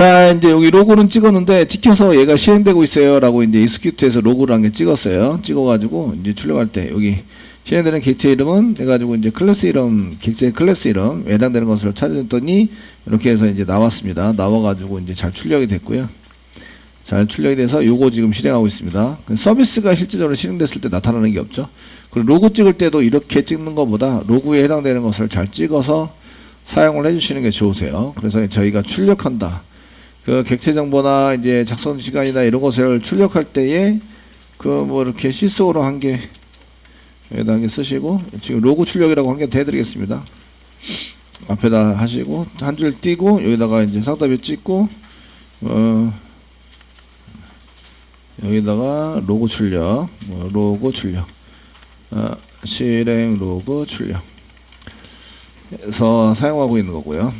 자, 이제 여기 로고는 찍었는데 찍혀서 얘가 실행되고 있어요라고 이제 익스큐트에서 로고를 한 개 찍었어요. 찍어가지고 이제 출력할 때 여기 실행되는 객체 이름은 해가지고 이제 클래스 이름, 객체 클래스 이름 해당되는 것을 찾았더니 이렇게 해서 이제 나왔습니다. 나와가지고 이제 잘 출력이 됐고요. 잘 출력이 돼서 요거 지금 실행하고 있습니다. 그 서비스가 실제적으로 실행됐을 때 나타나는 게 없죠. 그리고 로고 찍을 때도 이렇게 찍는 것보다 로고에 해당되는 것을 잘 찍어서 사용을 해주시는 게 좋으세요. 그래서 저희가 출력한다. 그 객체 정보나 이제 작성 시간이나 이런 것을 출력할 때에 그 뭐 이렇게 시스오로 한 개 여기다 한 개 쓰시고 지금 로고 출력이라고 한 개 대드리겠습니다. 앞에다 하시고 한 줄 띄고 여기다가 이제 상답에 찍고 어 여기다가 로고 출력 뭐 로고 출력 어, 실행 로고 출력 해서 사용하고 있는 거고요.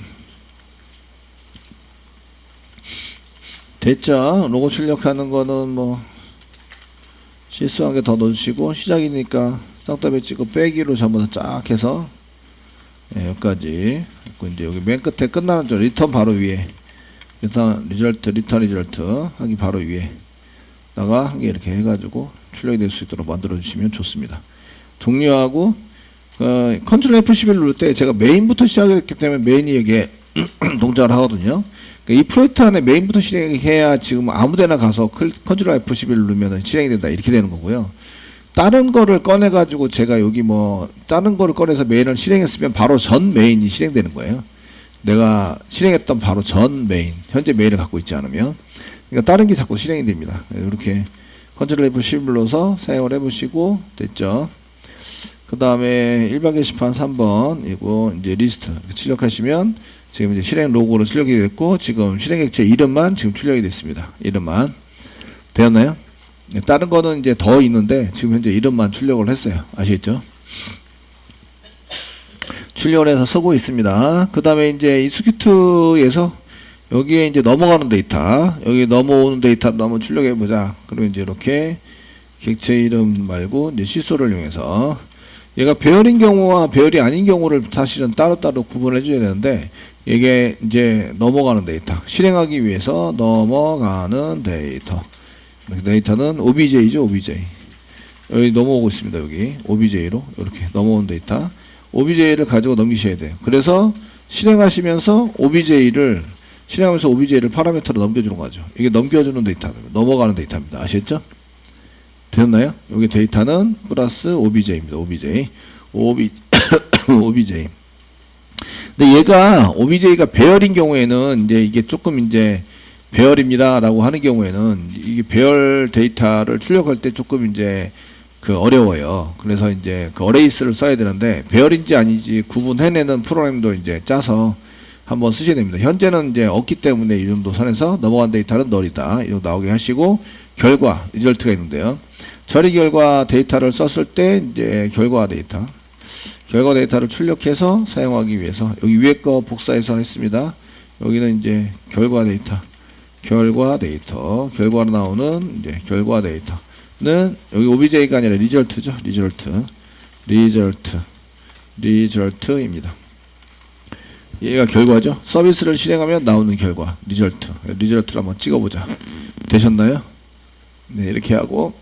됐죠? 로고 출력하는 거는 뭐 실수한 게 더 넣어주시고 시작이니까 쌍따배 찍고 빼기로 전부 다쫙 해서 예, 여기까지 이제 여기 맨 끝에 끝나는 저 리턴 바로 위에 리턴 리절트 리턴 리절트 하기 바로 위에 다가 한 개 이렇게 해가지고 출력이 될 수 있도록 만들어 주시면 좋습니다. 종료하고 어, 컨트롤 F11 누를 때 제가 메인부터 시작했기 때문에 메인이 이게 동작을 하거든요. 그러니까 이 프로젝트 안에 메인부터 실행해야 지금 아무데나 가서 클- 컨트롤 F11 누르면 실행이 된다 이렇게 되는 거고요. 다른 거를 꺼내 가지고 제가 여기 뭐 다른 거를 꺼내서 메인을 실행했으면 바로 전 메인이 실행되는 거예요. 내가 실행했던 바로 전 메인 현재 메인을 갖고 있지 않으면 그러니까 다른 게 자꾸 실행이 됩니다. 이렇게 컨트롤 F11 눌러서 사용을 해보시고 됐죠. 그 다음에 일반 게시판 3번 이거 이제 리스트 출력하시면 지금 이제 실행 로고로 출력이 됐고 지금 실행 객체 이름만 지금 출력이 됐습니다. 이름만 되었나요? 네, 다른 거는 이제 더 있는데 지금 현재 이름만 출력을 했어요. 아시겠죠? 출력을 해서 쓰고 있습니다. 그 다음에 이제 이스큐트에서 여기에 이제 넘어가는 데이터 여기 넘어오는 데이터 한번 출력해 보자. 그러면 이제 이렇게 객체 이름 말고 이제 시소를 이용해서 얘가 배열인 경우와 배열이 아닌 경우를 사실은 따로따로 구분해 줘야 되는데 이게 이제 넘어가는 데이터 실행하기 위해서 넘어가는 데이터 데이터는 OBJ죠 OBJ 여기 넘어오고 있습니다 여기 OBJ로 이렇게 넘어온 데이터 OBJ를 가지고 넘기셔야 돼요 그래서 실행하시면서 OBJ를 실행하면서 OBJ를 파라미터로 넘겨주는 거죠 이게 넘겨주는 데이터 넘어가는 데이터입니다 아시겠죠? 되었나요? 여기 데이터는 플러스 OBJ입니다. OBJ. OB, OBJ. 근데 얘가 OBJ가 배열인 경우에는 이제 이게 조금 이제 배열입니다라고 하는 경우에는 이게 배열 데이터를 출력할 때 조금 이제 그 어려워요. 그래서 이제 그 어레이스를 써야 되는데 배열인지 아닌지 구분해내는 프로그램도 이제 짜서 한번 쓰셔야 됩니다. 현재는 이제 없기 때문에 이 정도 선에서 넘어간 데이터는 널이다. 이거 나오게 하시고 결과 리절트가 있는데요. 처리 결과 데이터를 썼을 때 이제 결과 데이터 결과 데이터를 출력해서 사용하기 위해서 여기 위에 거 복사해서 했습니다. 여기는 이제 결과 데이터 결과 데이터 결과로 나오는 이제 결과 데이터는 여기 OBJ가 아니라 리절트죠. 리절트 리절트 리절트입니다. 얘가 결과죠. 서비스를 실행하면 나오는 결과 리절트 리절트를 한번 찍어보자. 되셨나요? 네 이렇게 하고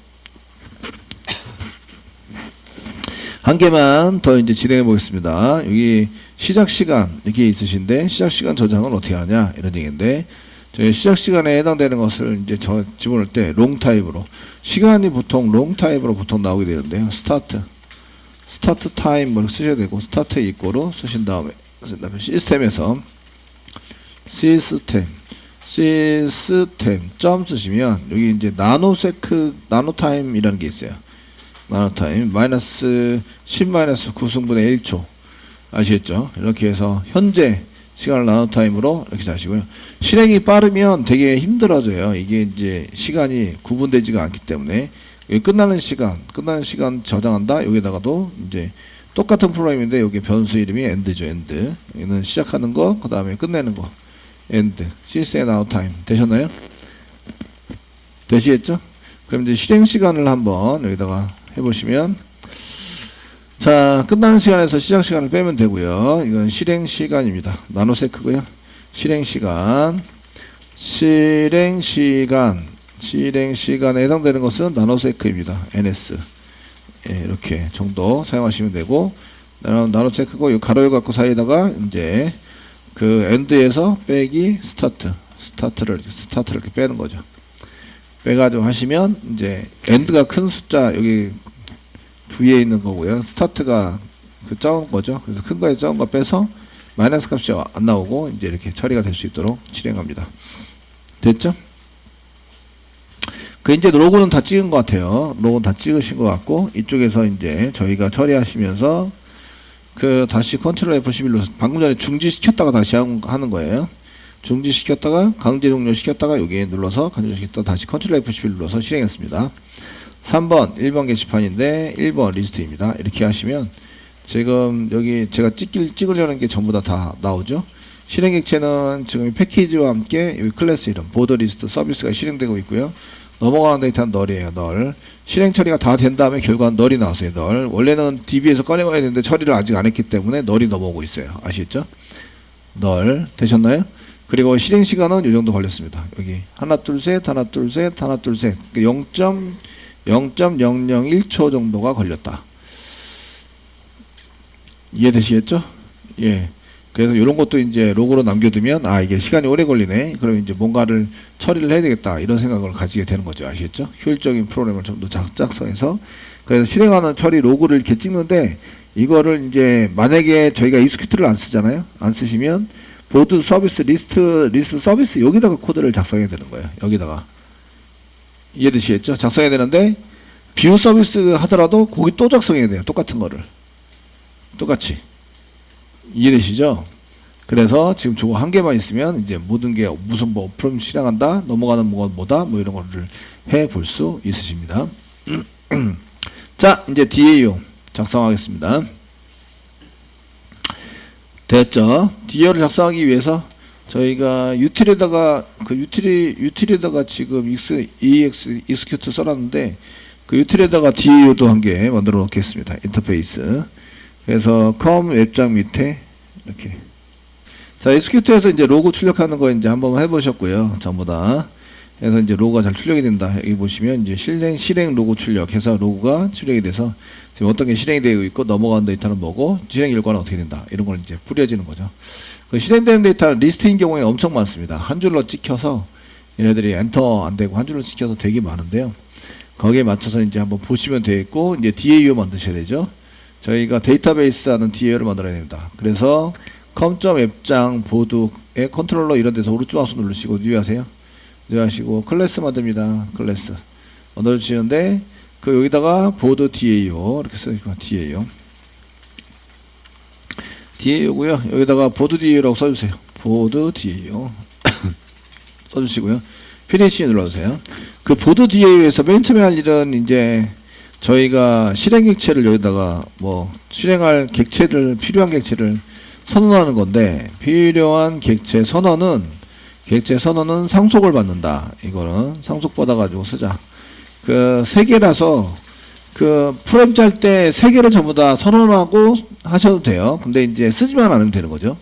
한 개만 더 이제 진행해 보겠습니다. 여기 시작 시간 이게 있으신데 시작 시간 저장은 어떻게 하냐 이런 얘기인데 저희 시작 시간에 해당되는 것을 이제 저 집어넣을 때 롱 타입으로 시간이 보통 롱 타입으로 보통 나오게 되는데요. 스타트 스타트 타임 뭐 쓰셔야 되고 스타트 이꼬로 쓰신 다음에 쓰신 다음에 시스템에서 시스템 시스템 점 쓰시면 여기 이제 나노세크 나노타임이라는 게 있어요. 나노타임 마이너스 10 마이너스 9승분의 1초 아시겠죠? 이렇게 해서 현재 시간을 나노타임으로 이렇게 자시고요. 실행이 빠르면 되게 힘들어져요. 이게 이제 시간이 구분되지가 않기 때문에 끝나는 시간, 끝나는 시간 저장한다. 여기다가도 이제 똑같은 프로그램인데 여기 변수 이름이 end죠, end. 여기는 시작하는 거, 그 다음에 끝내는 거, end. 시스템 나노타임 되셨나요? 되시겠죠? 그럼 이제 실행 시간을 한번 여기다가 해보시면. 자 끝나는 시간에서 시작 시간을 빼면 되고요. 이건 실행 시간입니다. 나노세크고요. 실행 시간. 실행 시간. 실행 시간에 해당되는 것은 나노세크입니다. NS 예, 이렇게 정도 사용하시면 되고 나노, 나노세크고 이 가로 갖고 사이에다가 이제 그 엔드에서 빼기 스타트. 스타트를 스타트를 이렇게 빼는 거죠. 빼가지고 하시면 이제 엔드가 큰 숫자 여기 뒤에 있는 거고요. 스타트가 그 적은 거죠. 그래서 큰 거에 적은 거 빼서 마이너스 값이 안 나오고 이제 이렇게 처리가 될 수 있도록 실행합니다. 됐죠? 그 이제 로고는 다 찍은 것 같아요. 로고는 다 찍으신 것 같고 이쪽에서 이제 저희가 처리하시면서 그 다시 컨트롤 F11로 방금 전에 중지시켰다가 다시 한- 하는 거예요. 중지시켰다가 강제 종료시켰다가 여기에 눌러서 강제 종료시켰다가 다시 컨트롤 F11 눌러서 실행했습니다. 3번 1번 게시판인데 1번 리스트입니다. 이렇게 하시면 지금 여기 제가 찍길 찍으려는 게 전부 다 다 나오죠. 실행 객체는 지금 이 패키지와 함께 여기 클래스 이름 보더 리스트 서비스가 실행되고 있고요. 넘어가는 데이터는 널이에요. 널. 실행 처리가 다 된 다음에 결과는 널이 나왔어요. 널. 원래는 DB에서 꺼내와야 되는데 처리를 아직 안 했기 때문에 널이 넘어오고 있어요. 아시겠죠? 널. 되셨나요? 그리고 실행 시간은 이 정도 걸렸습니다. 여기 하나 둘 셋, 하나 둘 셋, 하나 둘 셋. 0. 0.001초 정도가 걸렸다. 이해되시겠죠? 예. 그래서 이런 것도 이제 로고로 남겨두면 아 이게 시간이 오래 걸리네. 그럼 이제 뭔가를 처리를 해야 되겠다 이런 생각을 가지게 되는 거죠. 아시겠죠? 효율적인 프로그램을 좀 더 작성해서 그래서 실행하는 처리 로그를 이렇게 찍는데 이거를 이제 만약에 저희가 이스큐트를 안 쓰잖아요. 안 쓰시면 보드 서비스 리스트 리스트 서비스 여기다가 코드를 작성해야 되는 거예요. 여기다가 이해되시겠죠? 작성해야 되는데 뷰 서비스 하더라도 거기 또 작성해야 돼요. 똑같은 거를 똑같이 이해되시죠? 그래서 지금 저거 한 개만 있으면 이제 모든 게 무슨 뭐 프롬 실행한다 넘어가는 뭐가 뭐다 뭐 이런 거를 해 볼 수 있으십니다. 자 이제 DAO 작성하겠습니다. 됐죠? DAO를 작성하기 위해서 저희가 유틸에다가 그 유틸이 유틸에다가 지금 EX, EX execute 써놨는데 그 유틸에다가 DAO도 한 개 만들어 놓겠습니다. 인터페이스. 그래서 컴 웹장 밑에 이렇게 자 execute에서 이제 로고 출력하는 거 이제 한번 해보셨고요. 전부 다. 그래서 이제 로고가 잘 출력이 된다. 여기 보시면 이제 실행 실행 로고 출력 해서 로고가 출력이 돼서 지금 어떤 게 실행이 되고 있고 넘어가는 데이터는 뭐고 실행 결과는 어떻게 된다. 이런 걸 이제 뿌려지는 거죠. 그 실행되는 데이터 리스트인 경우에 엄청 많습니다. 한 줄로 찍혀서 얘네들이 엔터 안 되고 한 줄로 찍혀서 되게 많은데요. 거기에 맞춰서 이제 한번 보시면 되겠고 이제 DAO 만드셔야 되죠. 저희가 데이터베이스 하는 DAO를 만들어야 됩니다. 그래서 컴점 앱장 보드의 컨트롤러 이런 데서 오른쪽 마우스 누르시고 뉴 하세요. 뉴 하시고 클래스 만 듭니다. 클래스 만들어주시는데 그 여기다가 보드 DAO 이렇게 써주시고 DAO DAO고요. 여기다가 보드 DAO라고 써주세요. 보드 DAO 써주시고요. 피니시 눌러주세요. 그 보드 DAO에서 맨 처음에 할 일은 이제 저희가 실행 객체를 여기다가 뭐 실행할 객체를 필요한 객체를 선언하는 건데 필요한 객체 선언은 객체 선언은 상속을 받는다. 이거는 상속 받아 가지고 쓰자. 그 세 개라서 그 프레임 짤 때 세 개를 전부 다 선언하고 하셔도 돼요. 근데 이제 쓰지만 않으면 되는 거죠.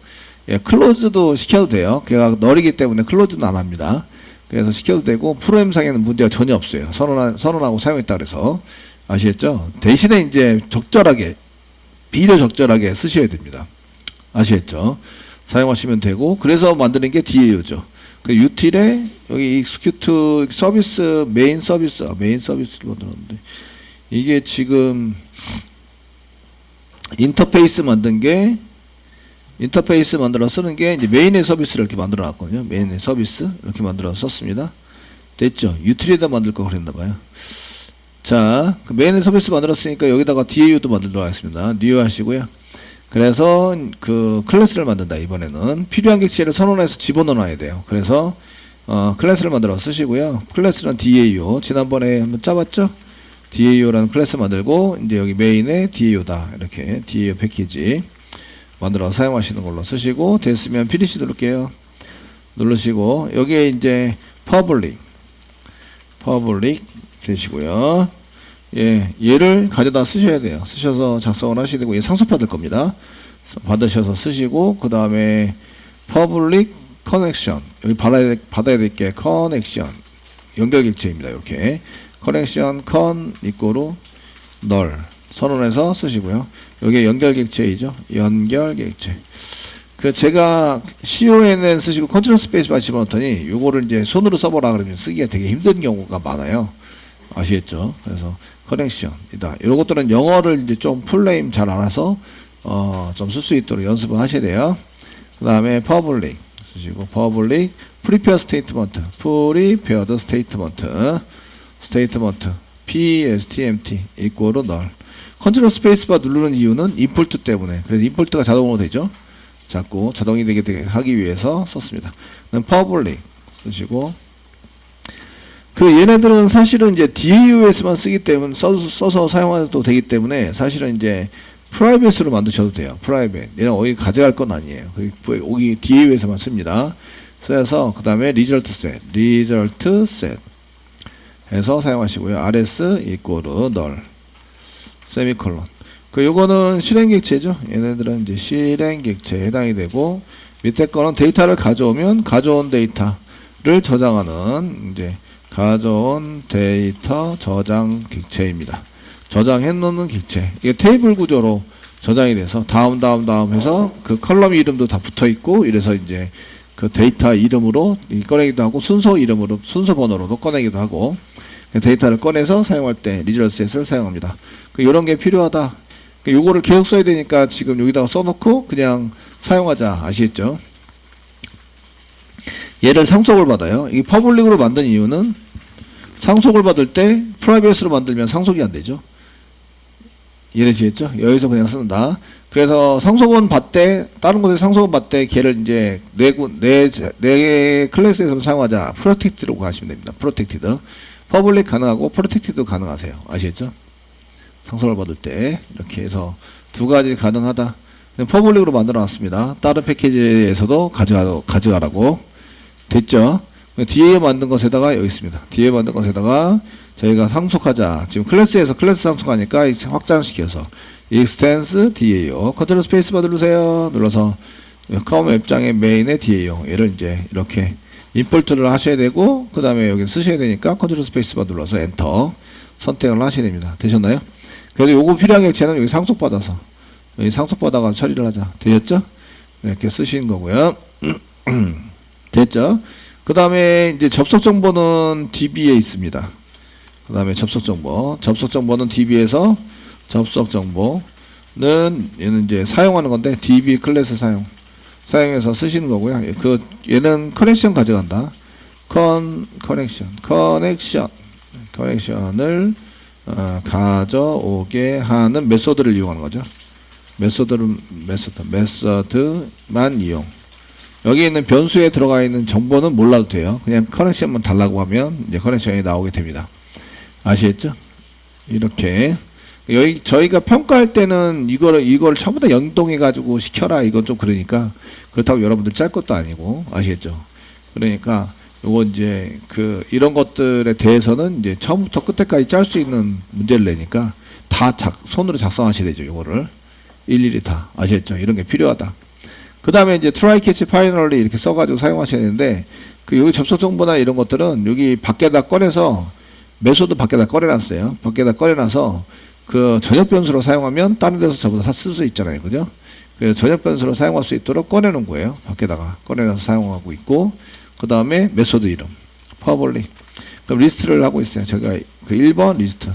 예, 클로즈도 시켜도 돼요. 걔가 널이기 때문에 클로즈는 안 합니다. 그래서 시켜도 되고 프로그램 상에는 문제가 전혀 없어요. 선언하, 선언하고 사용했다 그래서 아시겠죠? 대신에 이제 적절하게 비료 적절하게 쓰셔야 됩니다. 아시겠죠? 사용하시면 되고 그래서 만드는 게 DAO죠. 그 유틸에 여기 익스큐트 서비스 메인 서비스 아, 메인 서비스를 만들었는데 이게 지금 인터페이스 만든 게 인터페이스 만들어 쓰는 게 이제 메인의 서비스를 이렇게 만들어 놨거든요. 메인의 서비스 이렇게 만들어 썼습니다. 됐죠? 유틸에다 만들 거 그랬나 봐요. 자, 그 메인의 서비스 만들었으니까 여기다가 DAU도 만들도록 하겠습니다. 뉴 하시고요. 그래서 그 클래스를 만든다 이번에는 필요한 객체를 선언해서 집어넣어야 돼요. 그래서 어, 클래스를 만들어 쓰시고요. 클래스는 DAO 지난번에 한번 짜봤죠? DAO라는 클래스 만들고 이제 여기 메인에 DAO다 이렇게 DAO 패키지 만들어 사용하시는 걸로 쓰시고 됐으면 피니시 누를게요. 누르시고 여기에 이제 public public 되시고요. 예, 얘를 가져다 쓰셔야 돼요. 쓰셔서 작성을 하셔야 되고, 얘 상속 받을 겁니다. 받으셔서 쓰시고, 그 다음에 public 커넥션 여기 받아야, 될- 받아야 될게 커넥션 연결 객체입니다. 이렇게 커넥션 컨 이꼬로 널 선언해서 쓰시고요. 여기 연결 객체이죠. 연결 객체. 그 제가 CONN 쓰시고 컨트롤 스페이스바 집어넣더니 요거를 이제 손으로 써보라 그러면 쓰기가 되게 힘든 경우가 많아요. 아시겠죠? 그래서 커넥션이다. 이런 것들은 영어를 이제 좀 풀네임 잘 알아서 어, 좀 쓸 수 있도록 연습을 하셔야 돼요. 그 다음에 퍼블릭 쓰시고 스테이트먼트 프리페어드 스테이트먼트 스테이트먼트 PSTMT 널 컨트롤 스페이스바 누르는 이유는 인풋 때문에 그래서 인풋가 자동으로 되죠. 자꾸 자동이 되게, 되게 하기 위해서 썼습니다. 퍼블릭 쓰시고 그 얘네들은 사실은 이제 DAO에서만 쓰기 때문에 써서, 써서 사용해도 되기 때문에 사실은 이제 프라이빗으로 만드셔도 돼요. 프라이빗. 얘는 어디 가져갈 건 아니에요. 그 여기 DAO에서만 씁니다. 써서 그 다음에 리절트 셋, 리절트 셋 해서 사용하시고요. rs 널 세미콜론. 그 요거는 실행 객체죠. 얘네들은 이제 실행 객체에 해당이 되고 밑에 거는 데이터를 가져오면 가져온 데이터를 저장하는 이제 가져온 데이터 저장 객체입니다. 저장해 놓는 객체. 이게 테이블 구조로 저장이 돼서 다음 다음 다음 해서 그 컬럼 이름도 다 붙어 있고 이래서 이제 그 데이터 이름으로 이 꺼내기도 하고 순서 이름으로 순서 번호로도 꺼내기도 하고 그 데이터를 꺼내서 사용할 때 리저셋을 사용합니다. 그 이런 게 필요하다. 그 요거를 계속 써야 되니까 지금 여기다가 써놓고 그냥 사용하자 아시겠죠? 얘를 상속을 받아요. 이 퍼블릭으로 만든 이유는 상속을 받을 때 프라이빗으로 만들면 상속이 안 되죠. 이해되시겠죠? 여기서 그냥 쓴다. 그래서 상속은 받되 다른 곳에 상속은 받되 걔를 이제 네네네 클래스에서 사용하자. 프로텍티드로 가시면 됩니다. 프로텍티드. 퍼블릭 가능하고 프로텍티드 가능하세요. 아시겠죠? 상속을 받을 때 이렇게 해서 두 가지 가능하다. 퍼블릭으로 만들어 놨습니다. 다른 패키지에서도 가져가, 가져가라고 됐죠? 뒤에 만든 것에다가 여기 있습니다. 뒤에 만든 것에다가 저희가 상속하자. 지금 클래스에서 클래스 상속하니까 확장시켜서 extends DAO 컨트롤 스페이스바 누르세요. 눌러서 컴 웹장의 메인의 DAO 얘를 이제 이렇게 임포트를 하셔야 되고 그 다음에 여기 쓰셔야 되니까 컨트롤 스페이스바 눌러서 엔터 선택을 하셔야 됩니다. 되셨나요? 그래서 요거 필요한 객체는 여기 상속받아서 여기 상속받아가 처리를 하자. 되셨죠? 이렇게 쓰시는 거고요. 됐죠? 그 다음에 이제 접속 정보는 DB에 있습니다. 그 다음에 접속 정보. 접속 정보는 DB에서 접속 정보는 얘는 이제 사용하는 건데 DB 클래스 사용. 사용해서 쓰시는 거고요. 그 얘는 커넥션 가져간다. 컨 커넥션. 커넥션. 커넥션을 어, 가져오게 하는 메소드를 이용하는 거죠. 메소드를 메소드 메소드만 이용. 여기 있는 변수에 들어가 있는 정보는 몰라도 돼요. 그냥 커넥션만 달라고 하면 이제 커넥션이 나오게 됩니다. 아시겠죠? 이렇게 여기 저희가 평가할 때는 이거를 이거를 처음부터 연동해 가지고 시켜라 이건 좀 그러니까 그렇다고 여러분들 짤 것도 아니고 아시겠죠? 그러니까 요거 이제 그 이런 것들에 대해서는 이제 처음부터 끝에까지 짤 수 있는 문제를 내니까 다 작, 손으로 작성하셔야 되죠. 요거를 일일이 다 아시겠죠? 이런 게 필요하다. 그 다음에 이제 트라이 캐치 파이널리 이렇게 써가지고 사용하셔야 되는데 그 여기 접속 정보나 이런 것들은 여기 밖에다 꺼내서 메소드 밖에다 꺼내놨어요. 밖에다 꺼내놔서 그 전역 변수로 사용하면 다른 데서 저보다 다 쓸 수 있잖아요. 그죠? 그래서 전역 변수로 사용할 수 있도록 꺼내놓은 거예요. 밖에다가 꺼내놔서 사용하고 있고 그 다음에 메소드 이름 퍼블릭 그럼 리스트를 하고 있어요. 제가 그 1번 리스트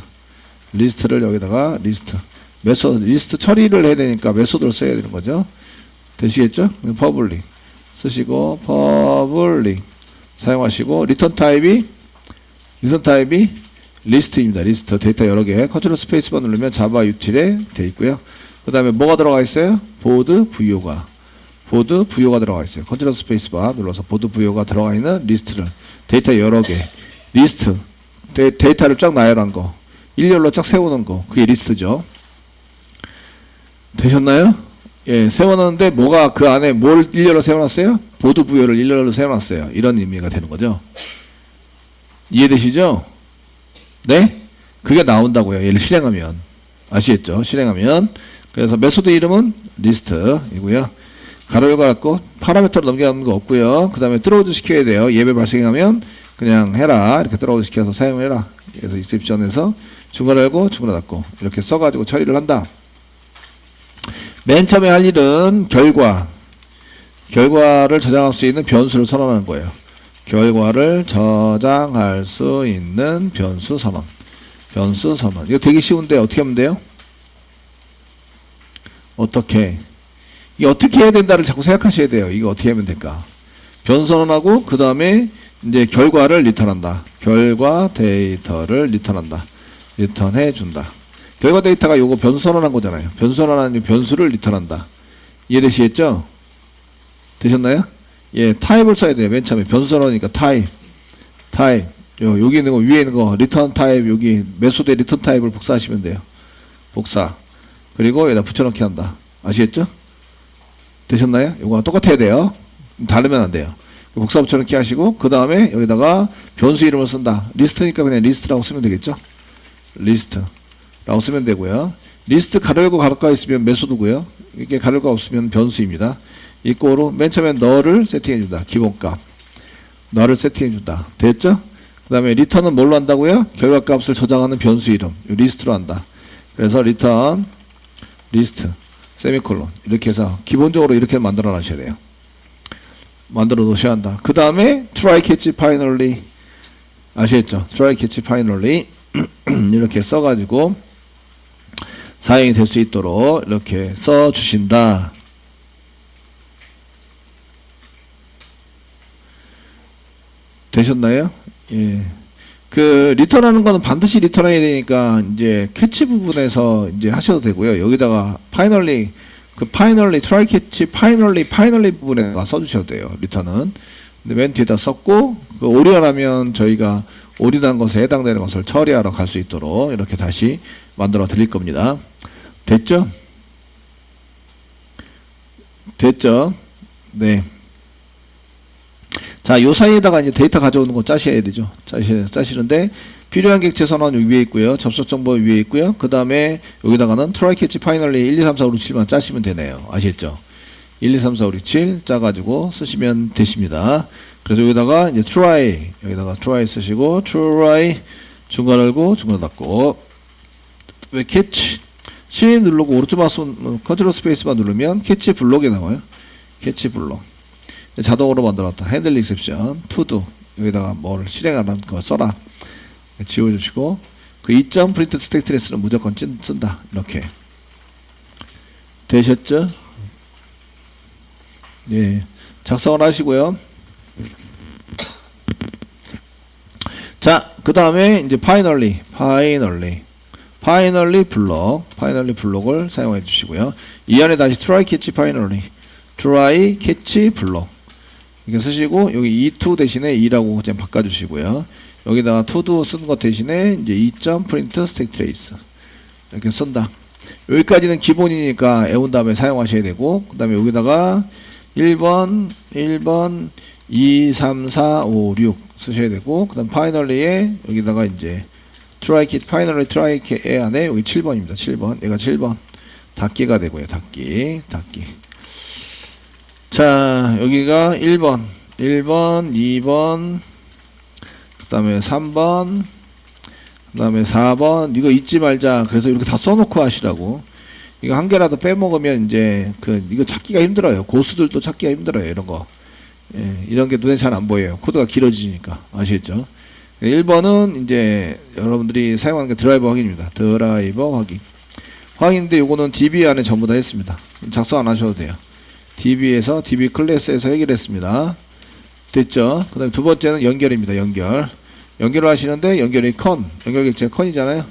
리스트를 여기다가 리스트 메소드 리스트 처리를 해야 되니까 메소드를 써야 되는 거죠. 되시겠죠? 퍼블릭 쓰시고 퍼블릭 사용하시고 리턴 타입이 리턴 타입이 리스트입니다. 리스트 데이터 여러 개 컨트롤 스페이스바 누르면 자바 유틸에 돼 있고요. 그 다음에 뭐가 들어가 있어요? 보드 부요가 보드 부요가 들어가 있어요. 컨트롤 스페이스바 눌러서 보드 부요가 들어가 있는 리스트를 데이터 여러 개 리스트 데, 데이터를 쫙 나열한 거 일렬로 쫙 세우는 거 그게 리스트죠. 되셨나요? 예, 세워놨는데 뭐가 그 안에 뭘 일렬로 세워놨어요? 보드 부여를 일렬로 세워놨어요. 이런 의미가 되는 거죠. 이해되시죠? 네? 그게 나온다고요. 얘를 실행하면. 아시겠죠? 실행하면. 그래서 메소드 이름은 리스트이고요. 가로 열고 닫고 파라미터로 넘겨가는 거 없고요. 그 다음에 들어오드 시켜야 돼요. 예배 발생하면 그냥 해라. 이렇게 들어오드 시켜서 사용해라. 그래서 익셉션에서 중괄호 열고 중괄호 닫고 이렇게 써가지고 처리를 한다. 맨 처음에 할 일은 결과 결과를 저장할 수 있는 변수를 선언하는 거예요. 결과를 저장할 수 있는 변수 선언. 변수 선언. 이거 되게 쉬운데 어떻게 하면 돼요? 어떻게? 이 어떻게 해야 된다를 자꾸 생각하셔야 돼요. 이거 어떻게 하면 될까? 변수 선언하고 그 다음에 이제 결과를 리턴한다. 결과 데이터를 리턴한다. 리턴해 준다. 결과 데이터가 요거 변수 선언한 거잖아요. 변수 선언하는 이 변수를 리턴한다. 이해되시겠죠? 되셨나요? 예, 타입을 써야 돼요. 맨 처음에 변수 선언이니까 타입. 타입. 요, 여기 있는 거, 위에 있는 거, 리턴 타입, 여기 메소드의 리턴 타입을 복사하시면 돼요. 복사. 그리고 여기다 붙여넣기 한다. 아시겠죠? 되셨나요? 요거랑 똑같아야 돼요. 다르면 안 돼요. 복사 붙여넣기 하시고, 그 다음에 여기다가 변수 이름을 쓴다. 리스트니까 그냥 리스트라고 쓰면 되겠죠? 리스트 라고 쓰면 되고요. 리스트 가로 열고 가로 가 있으면 메소드고요. 이게 가로가 없으면 변수입니다. 이꼬로 맨 처음에 너를 세팅해 준다. 기본값. 너를 세팅해 준다. 됐죠? 그 다음에 리턴은 뭘로 한다고요? 결과값을 저장하는 변수 이름. 요 리스트로 한다. 그래서 리턴, 리스트, 세미콜론. 이렇게 해서 기본적으로 이렇게 만들어 놔셔야 돼요. 만들어 놓으셔야 한다. 그 다음에 try catch finally. 아시겠죠? try catch finally. 이렇게 써가지고 사용이 될 수 있도록 이렇게 써 주신다. 되셨나요? 예. 그 리턴하는 거는 반드시 리턴해야 되니까 이제 캐치 부분에서 이제 하셔도 되고요. 여기다가 파이널리 그 파이널리 트라이 캐치 파이널리 파이널리 부분에다 써주셔도 돼요. 리턴은 근데 맨 뒤에다 썼고 그 오리언하면 저희가 오리한 것에 해당되는 것을 처리하러 갈 수 있도록 이렇게 다시 만들어 드릴 겁니다. 됐죠? 됐죠? 네. 자, 요 사이에다가 이제 데이터 가져오는 거 짜셔야 되죠. 짜시, 짜시는데, 필요한 객체 선언 위에 있고요. 접속 정보 위에 있고요. 그 다음에 여기다가는 트라이 캐치 파이널리 1, 2, 3, 4, 5, 6, 7만 짜시면 되네요. 아시겠죠? 1, 2, 3, 4, 5, 6, 7 짜가지고 쓰시면 되십니다. 그래서 여기다가 이제 try, 여기다가 try 쓰시고, try 중간 열고, 중간 닫고, 왜 캐치? C 누르고 오른쪽 마우스 컨트롤 스페이스만 누르면 캐치 블록이 나와요. 캐치 블록. 자동으로 만들었다. 핸들 리셉션, 투두 여기다가 뭘 실행하는 거 써라. 지워주시고 그 2점 프린트 스택 트레스는 무조건 찐, 쓴다. 이렇게 되셨죠? 예, 작성을 하시고요. 자, 그 다음에 이제 파이널리, 파이널리, 파이널리 블록, 파이널리 블록을 사용해 주시고요. 이 안에 다시 트라이 캐치 파이널리, 트라이 캐치 블록 이렇게 쓰시고 여기 e2 대신에 2라고 그냥 바꿔주시고요. 여기다가 to도 쓴것 대신에 이제 2점 프린트 스택 트레이스 이렇게 쓴다. 여기까지는 기본이니까 애운 다음에 사용하셔야 되고 그 다음에 여기다가 1번, 1번, 2, 3, 4, 5, 6 쓰셔야 되고 그 다음 파이널리에 여기다가 이제 트라이킷 파이널리 트라이킷 안에 여기 7번입니다. 7번 얘가 7번 닫기가 되고요. 닫기 닫기 자, 여기가 1번, 1번, 2번, 그 다음에 3번, 그 다음에 4번, 이거 잊지 말자. 그래서 이렇게 다 써놓고 하시라고. 이거 한 개라도 빼먹으면 이제, 그, 이거 찾기가 힘들어요. 고수들도 찾기가 힘들어요. 이런 거. 예, 이런 게 눈에 잘 안 보여요. 코드가 길어지니까. 아시겠죠? 1번은 이제 여러분들이 사용하는 게 드라이버 확인입니다. 드라이버 확인. 확인인데 요거는 DB 안에 전부 다 했습니다. 작성 안 하셔도 돼요. DB에서 DB 클래스에서 해결했습니다. 됐죠? 그 다음에 두 번째는 연결입니다. 연결. 연결을 하시는데 연결이 컨, 연결 객체 컨이잖아요.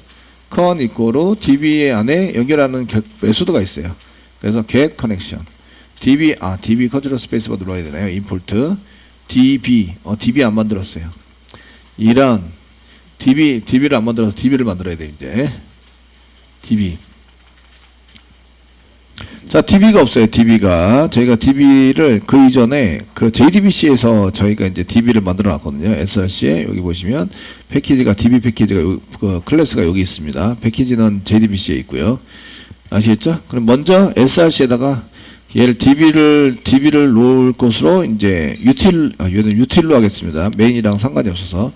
컨 이꼬로 DB 안에 연결하는 겨, 메소드가 있어요. 그래서 get connection. DB, 아, DB 컨트롤 스페이스바 눌러야 되나요? 임포트. DB, 어, DB 안 만들었어요. 이런 DB, DB를 안 만들어서 DB를 만들어야 돼, 이제. DB. 자, DB가 없어요. DB가 저희가 DB를 그 이전에 그 JDBC에서 저희가 이제 DB를 만들어 놨거든요. SRC에 여기 보시면 패키지가 DB 패키지가 요, 그 클래스가 여기 있습니다. 패키지는 JDBC에 있고요. 아시겠죠? 그럼 먼저 SRC에다가 얘를 DB를 DB를 놓을 곳으로 이제 유틸 아, 얘는 유틸로 하겠습니다. 메인이랑 상관이 없어서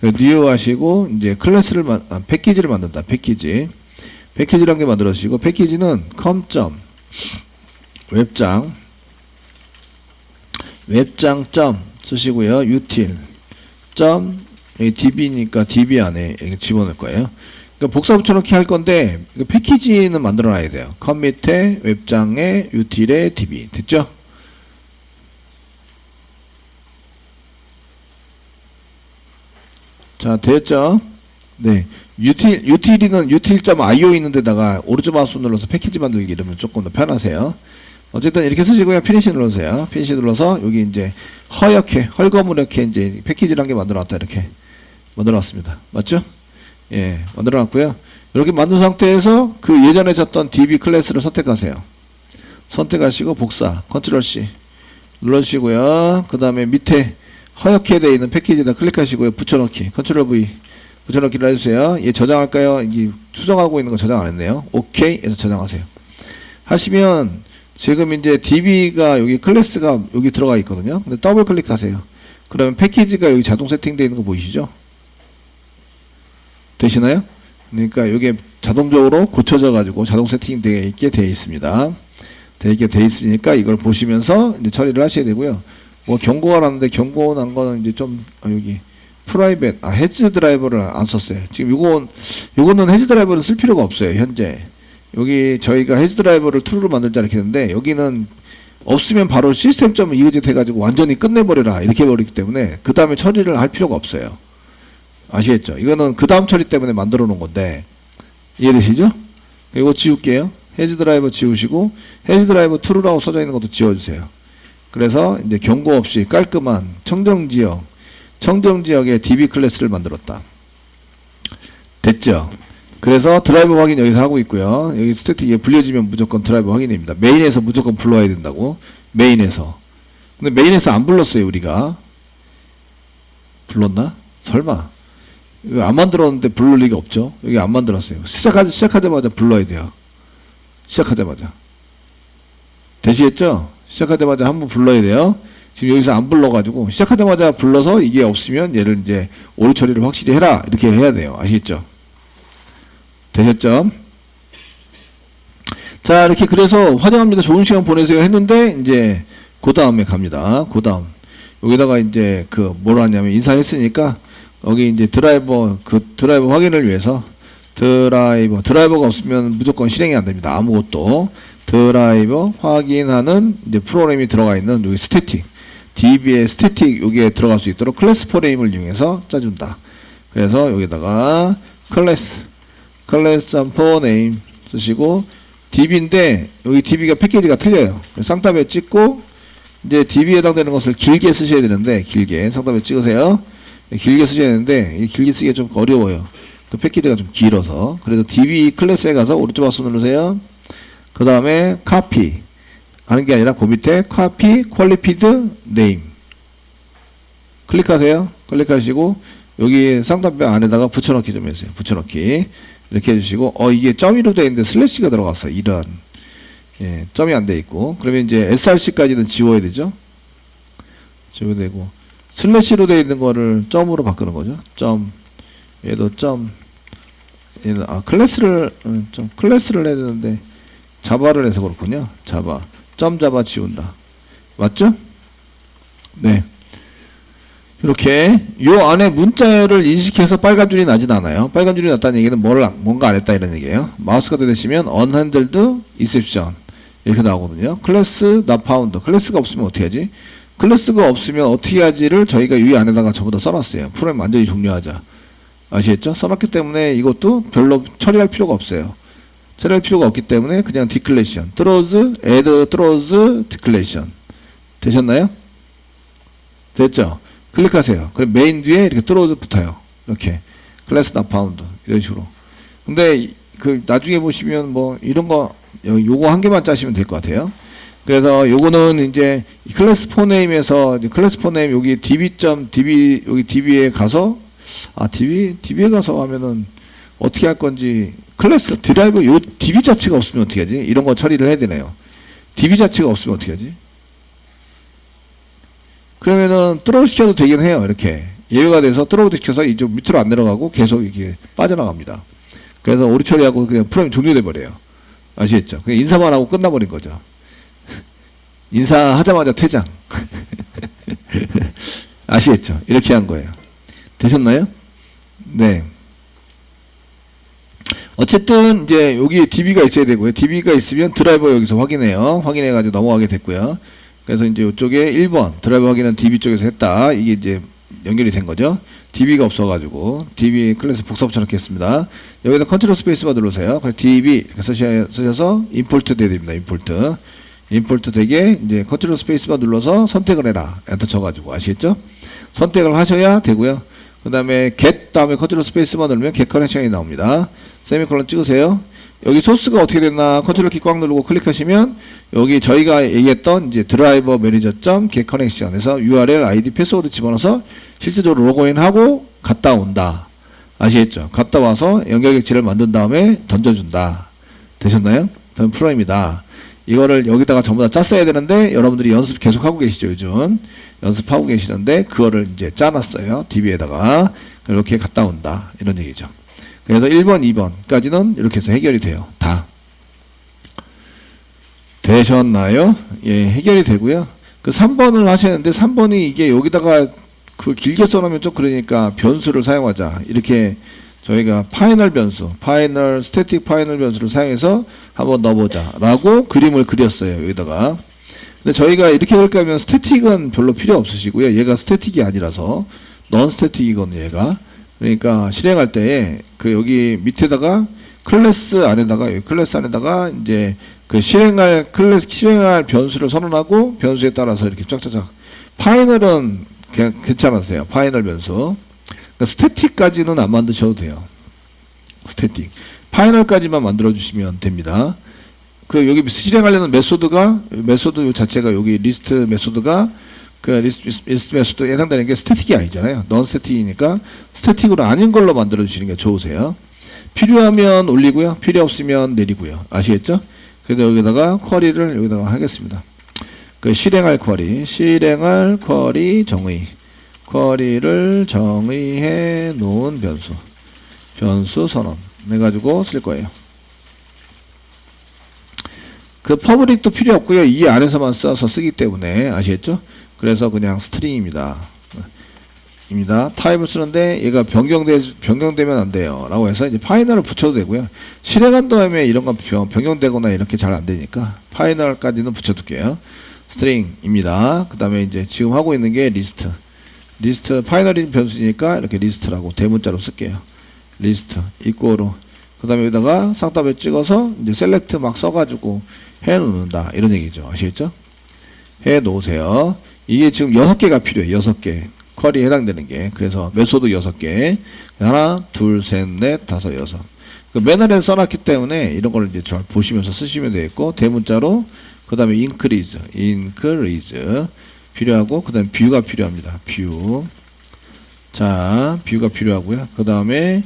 뉴 하시고 이제 클래스를 만, 아, 패키지를 만든다. 패키지 패키지라는 게 만들어지고 패키지는 컴점 웹장 웹장 점 쓰시고요. 유틸 점 DB니까 DB 안에 집어넣을 거예요. 그러니까 복사 붙여넣기 할 건데 이거 패키지는 만들어 놔야 돼요. 컴 밑에 웹장에 유틸에 DB 됐죠? 자 됐죠? 네 유틸 유틸이는 유틸.io 있는 데다가 오른쪽 마우스 눌러서 패키지 만들기 이러면 조금 더 편하세요. 어쨌든 이렇게 쓰시고요. 피니시 눌러주세요. 피니시 눌러서 여기 이제 허옇게 헐거무렵게 이제 패키지를 한개 만들어 놨다 이렇게 만들어 놨습니다. 맞죠? 예, 만들어 놨고요. 이렇게 만든 상태에서 그 예전에 쳤던 DB 클래스를 선택하세요. 선택하시고 복사, 컨트롤 C 눌러주시고요. 그 다음에 밑에 허옇게 되어 있는 패키지에다 클릭하시고요. 붙여넣기, 컨트롤 V 붙여넣기를 해주세요. 얘 저장할까요? 이게 수정하고 있는 거 저장 안 했네요. 해서 저장하세요. 하시면 지금 이제 DB가 여기 클래스가 여기 들어가 있거든요. 근데 더블 클릭하세요. 그러면 패키지가 여기 자동 세팅되어 있는 거 보이시죠? 되시나요? 그러니까 이게 자동적으로 굳혀져 가지고 자동 세팅되어 있게 되어 있습니다. 되어 있게 되어 있으니까 이걸 보시면서 이제 처리를 하셔야 되고요. 뭐 경고가 났는데 경고 난 거는 이제 좀 아, 여기 프라이빗 아 헤즈 드라이버를 안 썼어요. 지금 요건 요거는 헤즈 드라이버는 쓸 필요가 없어요. 현재 여기 저희가 헤즈 드라이버를 트루로 만들자 이렇게 했는데 여기는 없으면 바로 시스템 점 이그짓 해가지고 완전히 끝내버려라 이렇게 해버리기 때문에 그 다음에 처리를 할 필요가 없어요. 아시겠죠? 이거는 그 다음 처리 때문에 만들어 놓은 건데 이해되시죠? 이거 지울게요. 헤즈 드라이버 지우시고 헤즈 드라이버 트루라고 써져 있는 것도 지워주세요. 그래서 이제 경고 없이 깔끔한 청정 지역, 청정 지역에 DB 클래스를 만들었다. 됐죠? 그래서 드라이버 확인 여기서 하고 있고요. 여기 스태틱에 불려지면 무조건 드라이버 확인입니다. 메인에서 무조건 불러야 된다고. 메인에서. 근데 메인에서 안 불렀어요, 우리가. 불렀나? 설마. 안 만들었는데 부를 리가 없죠. 여기 안 만들었어요. 시작하, 시작하자마자 불러야 돼요. 시작하자마자. 되시겠죠? 시작하자마자 한번 불러야 돼요. 지금 여기서 안 불러가지고 시작하자마자 불러서 이게 없으면 얘를 이제 오류 처리를 확실히 해라 이렇게 해야 돼요. 아시겠죠? 되셨죠? 자 이렇게 그래서 환영합니다. 좋은 시간 보내세요 했는데 이제 그 다음에 갑니다. 그 다음 여기다가 이제 그 뭐라 하냐면 인사했으니까 여기 이제 드라이버 그 드라이버 확인을 위해서 드라이버 드라이버가 없으면 무조건 실행이 안 됩니다. 아무것도 드라이버 확인하는 이제 프로그램이 들어가 있는 여기 스태틱 DB의 스태틱 여기에 들어갈 수 있도록 클래스 프레임을 이용해서 짜준다. 그래서 여기다가 클래스 클래스 점포 네임 쓰시고 DB인데 여기 DB가 패키지가 틀려요. 쌍따배 찍고 이제 DB에 해당되는 것을 길게 쓰셔야 되는데 길게 쌍따배 찍으세요. 길게 쓰셔야 되는데 이 길게 쓰기가 좀 어려워요. 그 패키지가 좀 길어서 그래서 DB 클래스에 가서 오른쪽 마우스 누르세요. 그 다음에 카피 하는 게 아니라 그 밑에 카피 퀄리피드 네임 클릭하세요. 클릭하시고 여기 쌍따뼈 안에다가 붙여넣기 좀 해주세요. 붙여넣기 이렇게 해주시고 어 이게 점이로 되어 있는데 슬래시가 들어갔어. 이런 예, 점이 안 돼 있고 그러면 이제 src까지는 지워야 되죠. 지워야 되고 슬래시로 되어 있는 거를 점으로 바꾸는 거죠. 점 얘도 점 얘는 아 클래스를 음, 좀 클래스를 해야 되는데 자바를 해서 그렇군요. 자바 점 자바 지운다. 맞죠? 네. 이렇게 요 안에 문자를 인식해서 빨간 줄이 나진 않아요. 빨간 줄이 났다는 얘기는 뭘 안- 뭔가 안 했다 이런 얘기예요. 마우스가 되시면 unhandled exception 이렇게 나오거든요. 클래스 not found. 클래스가 없으면 어떻게 하지? 클래스가 없으면 어떻게 하지를 저희가 이 안에다가 전부 다 써놨어요. 프로그램 완전히 종료하자. 아시겠죠? 써놨기 때문에 이것도 별로 처리할 필요가 없어요. 처리할 필요가 없기 때문에 그냥 declaration, throws, add, throws, declaration 되셨나요? 됐죠? 클릭하세요. 그럼 메인 뒤에 이렇게 throws 붙어요. 이렇게 클래스 not found 이런 식으로. 근데 이- 그 나중에 보시면 뭐 이런 거 요- 요거 한 개만 짜시면 될 것 같아요. 그래서 요거는 이제 이 클래스 포네임에서 클래스 포네임 여기 db. db 여기 db에 가서 아 db db에 가서 하면은 어떻게 할 건지 클래스 드라이버 요 db 자체가 없으면 어떻게 하지? 이런 거 처리를 해야 되네요. DB 자체가 없으면 어떻게 하지? 그러면은 뚫어 시켜도 되긴 해요. 이렇게 예외가 돼서 뚫어 시켜서 이쪽 밑으로 안 내려가고 계속 이게 빠져나갑니다. 그래서 오리 처리하고 그냥 프로그램 종료돼 버려요. 아시겠죠? 그냥 인사만 하고 끝나버린 거죠. 인사하자마자 퇴장. 아시겠죠? 이렇게 한 거예요. 되셨나요? 네. 어쨌든 이제 여기 DB가 있어야 되고요. DB가 있으면 드라이버 여기서 확인해요. 확인해 가지고 넘어가게 됐고요. 그래서 이제 이쪽에 1번 드라이버 확인은 DB 쪽에서 했다. 이게 이제 연결이 된 거죠. DB가 없어 가지고 DB 클래스 복사붙여 넣겠습니다. 여기다 컨트롤 스페이스바. 그래서 DB 쓰셔서 임포트 돼야 됩니다. 임포트. 임포트 되게 이제 컨트롤 스페이스바 눌러서 선택을 해라. 엔터 쳐 가지고 아시겠죠? 선택을 하셔야 되고요. 그 다음에 get 다음에 컨트롤 스페이스바 누르면 get 커넥션이 나옵니다. 세미콜론 찍으세요. 여기 소스가 어떻게 됐나 컨트롤 키 꽉 누르고 클릭하시면 여기 저희가 얘기했던 이제 드라이버 매니저 점 get 커넥션에서 URL, ID, 패스워드 집어넣어서 실제적으로 로그인하고 갔다 온다. 아시겠죠? 갔다 와서 연결 객지를 만든 다음에 던져준다. 되셨나요? 그럼 프로입니다. 이거를 여기다가 전부 다 짰어야 되는데 여러분들이 연습 계속 하고 계시죠 요즘? 연습하고 계시는데 그거를 이제 짜놨어요 DB에다가. 이렇게 갔다 온다 이런 얘기죠. 그래서 1번 2번까지는 이렇게 해서 해결이 돼요 다. 되셨나요? 예 해결이 되고요. 그 3번을 하시는데 3번이 이게 여기다가 그 길게 써놓으면 좀 그러니까 변수를 사용하자 이렇게 저희가 파이널 변수, 파이널 스태틱 파이널 변수를 사용해서 한번 넣어보자 라고 그림을 그렸어요 여기다가. 근데 저희가 이렇게 할까 하면 스태틱은 별로 필요 없으시고요. 얘가 스태틱이 아니라서 넌 스태틱이거든요 얘가. 그러니까 실행할 때 그 여기 밑에다가 클래스 안에다가 여기 클래스 안에다가 이제 그 실행할 클래스 실행할 변수를 선언하고 변수에 따라서 이렇게 쫙쫙쫙. 파이널은 그냥 괜찮으세요 파이널 변수 그러니까 스태틱까지는 안 만드셔도 돼요. 스태틱. 파이널까지만 만들어 주시면 됩니다. 그 여기 실행하려는 메소드가 메소드 자체가 여기 리스트 메소드가 그 리스트, 리스트 메소드에 해당되는 게 스태틱이 아니잖아요. 넌 스태틱이니까 스태틱으로 아닌 걸로 만들어 주시는 게 좋으세요. 필요하면 올리고요. 필요 없으면 내리고요. 아시겠죠? 그래서 여기다가 쿼리를 여기다가 하겠습니다. 그 실행할 쿼리, 실행할 쿼리 정의. 쿼리를 정의해 놓은 변수 변수 선언. 해가지고 쓸 거예요. 그 퍼블릭도 필요 없고요. 이 안에서만 써서 쓰기 때문에 아시겠죠? 그래서 그냥 스트링입니다. 입니다. 타입을 쓰는데 얘가 변경되, 변경되면 안 돼요. 라고 해서 이제 파이널을 붙여도 되고요. 실행한 다음에 이런 건 변- 변경되거나 이렇게 잘 안 되니까 파이널까지는 붙여둘게요. 스트링입니다. 그 다음에 이제 지금 하고 있는 게 리스트 리스트 파이널인 변수니까 이렇게 리스트라고 대문자로 쓸게요. 리스트 이꼬로 그 다음에 여기다가 쌍따블 찍어서 이제 셀렉트 막 써가지고 해 놓는다 이런 얘기죠. 아시겠죠? 해 놓으세요. 이게 지금 여섯 개가 필요해. 여섯 개 쿼리에 해당되는 게 그래서 메소드 여섯 개 하나 둘셋넷 다섯 여섯 그 맨날에 써놨기 때문에 이런 걸 이제 잘 보시면서 쓰시면 되겠고 대문자로 그 다음에 increase increase 필요하고 그 다음에 뷰가 필요합니다. 뷰. 자, 뷰가 필요하고요. 그 다음에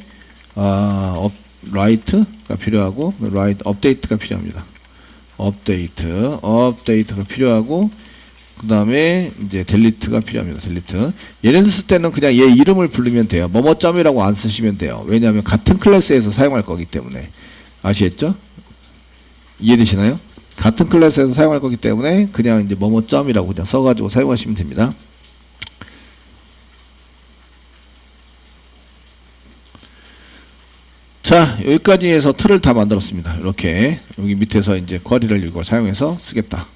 아, 업, 라이트가 필요하고 라이트 업데이트가 필요합니다. 업데이트, 업데이트가 필요하고 그 다음에 이제 델리트가 필요합니다. 델리트. 얘네들 쓸 때는 그냥 얘 이름을 부르면 돼요. 뭐뭐점이라고 안 쓰시면 돼요. 왜냐하면 같은 클래스에서 사용할 거기 때문에 아시겠죠? 이해되시나요? 같은 클래스에서 사용할 거기 때문에 그냥 이제 뭐뭐 점이라고 그냥 써가지고 사용하시면 됩니다. 자 여기까지 해서 틀을 다 만들었습니다. 이렇게 여기 밑에서 이제 쿼리를 이걸 사용해서 쓰겠다.